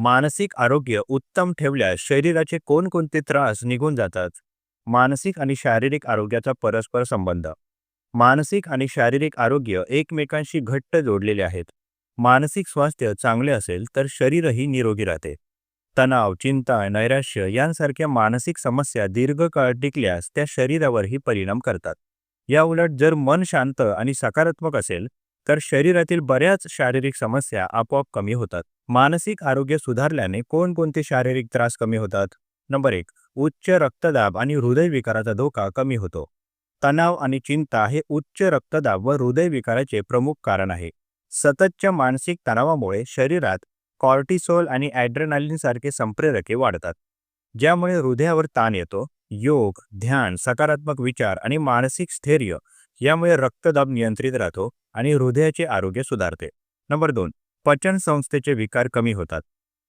मानसिक आरोग्य उत्तम ठेवल्यास शरीराचे कोणकोणते त्रास निघून जातात? मानसिक आणि शारीरिक आरोग्याचा परस्पर संबंध. मानसिक आणि शारीरिक आरोग्य एकमेकांशी घट्ट जोडलेले आहेत. मानसिक स्वास्थ्य चांगले असेल तर शरीरही निरोगी राहते. तणाव चिंता नैराश्य यांसारख्या मानसिक समस्या दीर्घकाळ टिकल्यास त्या शरीरावरही परिणाम करतात. याउलट जर मन शांत आणि सकारात्मक असेल तर शरीरातील बऱ्याच शारीरिक समस्या आपोआप कमी होतात. मानसिक आरोग्य सुधारल्याने कोणकोणते शारीरिक त्रास कमी होतात? नंबर एक उच्च रक्तदाब आणि हृदयविकाराचा धोका कमी होतो. तणाव आणि चिंता हे उच्च रक्तदाब व हृदयविकाराचे प्रमुख कारण आहे. सततच्या मानसिक तणावामुळे शरीरात कॉर्टिसोल आणि ॲड्रेनालिनसारखे संप्रेरके वाढतात ज्यामुळे हृदयावर ताण येतो योग ध्यान सकारात्मक विचार आणि मानसिक स्थैर्य यामुळे रक्तदाब नियंत्रित राहतो आणि हृदयाचे आरोग्य सुधारते. नंबर दोन पचन संस्थेचे विकार कमी होतात.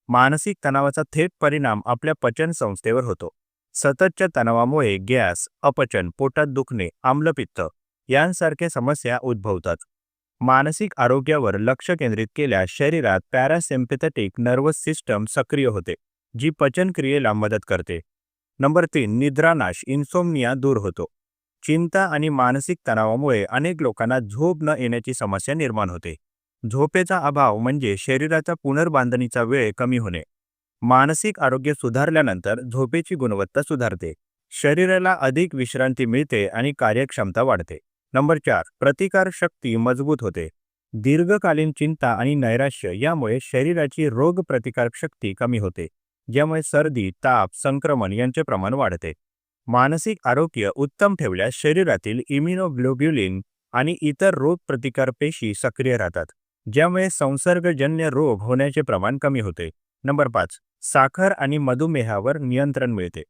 मानसिक तणावाचा थेट परिणाम आपल्या पचनसंस्थेवर होतो. सततच्या तणावामुळे गॅस अपचन पोटात दुखणे आम्लपित्त यांसारख्या समस्या उद्भवतात. मानसिक आरोग्यावर लक्ष केंद्रित केल्यास शरीरात पॅरासिम्पॅथेटिक नर्वस सिस्टम सक्रिय होते जी पचनक्रियेला मदत करते. नंबर तीन निद्रानाश इन्सोमनिया दूर होतो. चिंता आणि मानसिक तणावामुळे अनेक लोकांना झोप न येण्याची समस्या निर्माण होते. झोपेचा अभाव म्हणजे शरीराच्या पुनर्बांधणीचा वेळ कमी होणे. मानसिक आरोग्य सुधारल्यानंतर झोपेची गुणवत्ता सुधारते. शरीराला अधिक विश्रांती मिळते आणि कार्यक्षमता वाढते. नंबर चार प्रतिकार शक्ती मजबूत होते. दीर्घकालीन चिंता आणि नैराश्य यामुळे शरीराची रोग प्रतिकारक शक्ती कमी होते ज्यामुळे सर्दी ताप संक्रमण यांचे प्रमाण वाढते. मानसिक आरोग्य उत्तम ठेवल्यास शरीरातील इम्युनोग्लोब्युलिन आणि इतर रोग प्रतिकार पेशी सक्रिय राहतात. ज्यामुळे संसर्गजन्य रोग होण्याचे प्रमाण कमी होते. नंबर पाच साखर आणि मधुमेहावर नियंत्रण मिळते.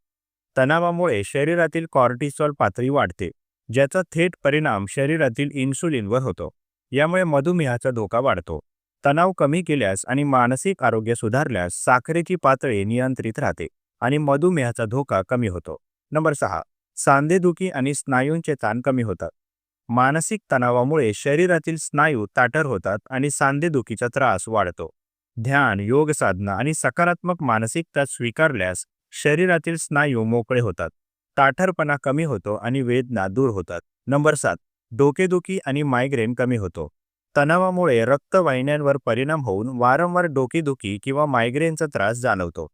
तणावामुळे शरीरातील कॉर्टिसॉल पातळी वाढते ज्याचा थेट परिणाम शरीरातील इन्सुलिनवर होतो. यामुळे मधुमेहाचा धोका वाढतो. तणाव कमी केल्यास आणि मानसिक आरोग्य सुधारल्यास साखरेची पातळी नियंत्रित राहते आणि मधुमेहाचा धोका कमी होतो. नंबर सहा सांधेदुखी आणि स्नायूंचे ताण कमी होतात. मानसिक तणावामुळे शरीरातील स्नायू ताठर होतात आणि सांधेदुखीचा त्रास वाढतो. ध्यान योग साधना आणि सकारात्मक मानसिकता स्वीकारल्यास शरीरातील स्नायू मोकळे होतात. ताठरपणा कमी होतो आणि वेदना दूर होतात. नंबर सात डोकेदुखी आणि मायग्रेन कमी होतो. तणावामुळे रक्तवाहिन्यांवर परिणाम होऊन वारंवार डोकेदुखी किंवा मायग्रेनचा त्रास जाणवतो.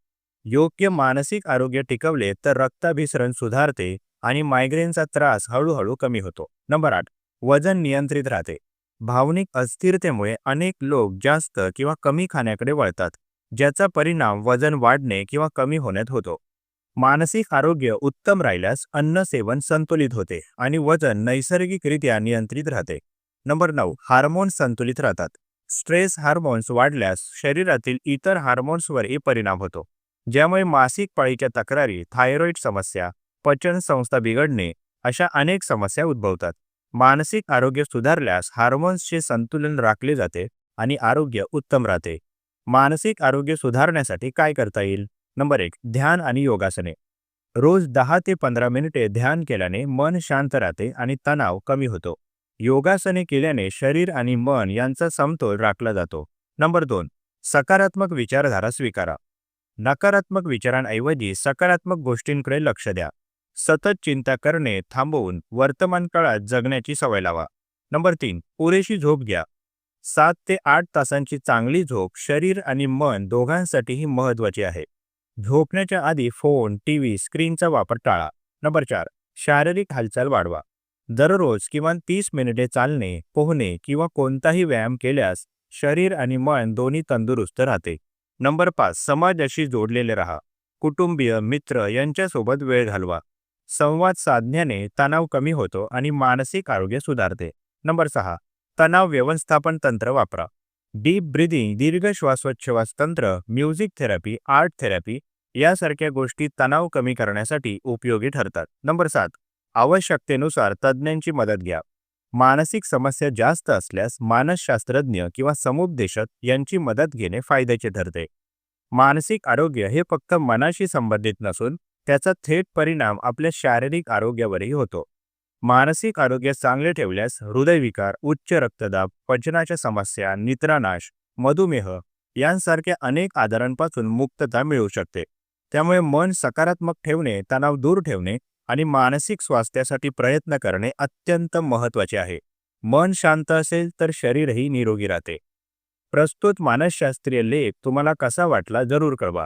योग्य मानसिक आरोग्य टिकवले तर रक्ताभिसरण सुधारते आणि मायग्रेनचा त्रास हळूहळू कमी होतो. नंबर आठ वजन नियंत्रित राहते. भावनिक अस्थिरतेमुळे अनेक लोक जास्त किंवा कमी खाण्याकडे वळतात ज्याचा परिणाम वजन वाढणे किंवा कमी होण्यात होतो. मानसिक आरोग्य उत्तम राहिल्यास अन्न सेवन संतुलित होते आणि वजन नैसर्गिकरित्या नियंत्रित राहते. नंबर नऊ हार्मोन्स संतुलित राहतात. स्ट्रेस हार्मोन्स वाढल्यास शरीरातील इतर हार्मोन्सवरही परिणाम होतो ज्यामुळे मासिक पाळीच्या तक्रारी थायरॉइड समस्या पचन संस्था बिघडणे अशा अनेक समस्या उद्भवतात. मानसिक आरोग्य सुधारल्यास हार्मोन्सचे संतुलन राखले जाते आणि आरोग्य उत्तम राहते. मानसिक आरोग्य सुधारण्यासाठी काय करता येईल? नंबर एक ध्यान आणि योगासने. रोज दहा ते पंधरा मिनिटे ध्यान केल्याने मन शांत राहते आणि तणाव कमी होतो. योगासने केल्याने शरीर आणि मन यांचा समतोल राखला जातो. नंबर दोन सकारात्मक विचारधारा स्वीकारा. नकारात्मक विचारांऐवजी सकारात्मक गोष्टींकडे लक्ष द्या. सतत चिंता करणे थांबवून वर्तमान काळात जगण्याची सवय लावा. नंबर तीन पुरेशी झोप घ्या. सात ते आठ तासांची चांगली झोप शरीर आणि मन दोघांसाठीही महत्त्वाची आहे. झोपण्याच्या आधी फोन टी व्ही स्क्रीनचा वापर टाळा. नंबर चार शारीरिक हालचाल वाढवा. दररोज किमान तीस मिनिटे चालणे पोहणे किंवा कोणताही व्यायाम केल्यास शरीर आणि मन दोन्ही तंदुरुस्त राहते. नंबर पाच समाजाशी जोडलेले राहा. कुटुंबीय मित्र यांच्यासोबत वेळ घालवा. संवाद साधण्याने तणाव कमी होतो आणि मानसिक आरोग्य सुधारते. नंबर सहा तणाव व्यवस्थापन तंत्र वापरा. डीप ब्रिदिंग दीर्घ श्वासोच्छ्वास तंत्र म्युझिक थेरपी आर्ट थेरपी यासारख्या गोष्टी तणाव कमी करण्यासाठी उपयोगी ठरतात. नंबर सात आवश्यकतेनुसार तज्ज्ञांची मदत घ्या. मानसिक समस्या जास्त असल्यास मानसशास्त्रज्ञ किंवा समुपदेशक यांची मदत घेणे फायद्याचे ठरते. मानसिक आरोग्य हे फक्त मनाशी संबंधित नसून त्याचा थेट परिणाम आपल्या शारीरिक आरोग्यावरही होतो. मानसिक आरोग्य चांगले ठेवल्यास हृदयविकार उच्च रक्तदाब पचनाच्या समस्या निद्रानाश मधुमेह यांसारख्या अनेक आजारांपासून मुक्तता मिळू शकते. त्यामुळे मन सकारात्मक ठेवणे तणाव दूर ठेवणे आणि मानसिक स्वास्थ्यासाठी प्रयत्न करणे अत्यंत महत्त्वाचे आहे. मन शांत असेल तर शरीरही निरोगी राहते. प्रस्तुत मानसशास्त्रीय लेख तुम्हाला कसा वाटला जरूर कळवा.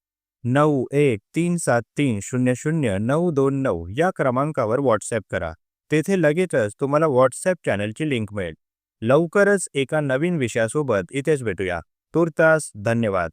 नऊ एक तीन सात तीन शून्य शून्य नऊ दोन नऊ या क्रमांकावर व्हॉट्सॲप करा. तेथे लगेचच तुम्हाला व्हॉट्सॲप चॅनलची लिंक मिळेल. लवकरच एका नवीन विषयासोबत इथेच भेटूया. तुर्तास धन्यवाद.